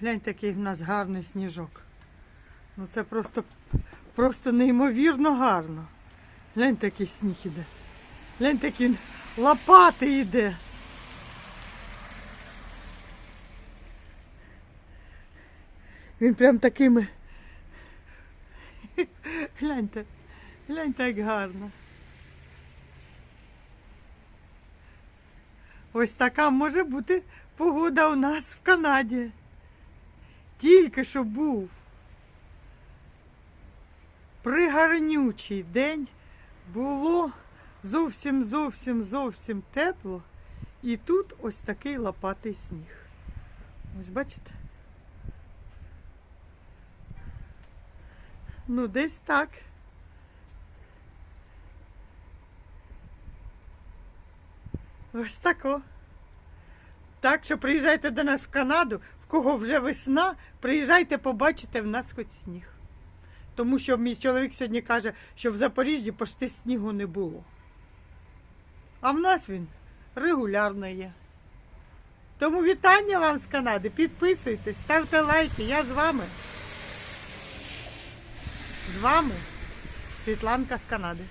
Гляньте, який в нас гарний сніжок. Ну це просто, просто неймовірно гарно. Гляньте, який сніг іде. Гляньте, який лопати йде. Він прям такими. Гляньте, гляньте, як гарно. Ось така може бути погода у нас в Канаді. Тільки що був пригарнючий день, було зовсім зовсім зовсім тепло. І тут ось такий лопатий сніг. Ось бачите? Ну, десь так. Ось тако. Так що приїжджайте до нас в Канаду, кого вже весна, приїжджайте, побачите в нас хоч сніг. Тому що мій чоловік сьогодні каже, що в Запоріжжі почти снігу не було. А в нас він регулярно є. Тому вітання вам з Канади. Підписуйтесь, ставте лайки. Я з вами. З вами Світланка з Канади.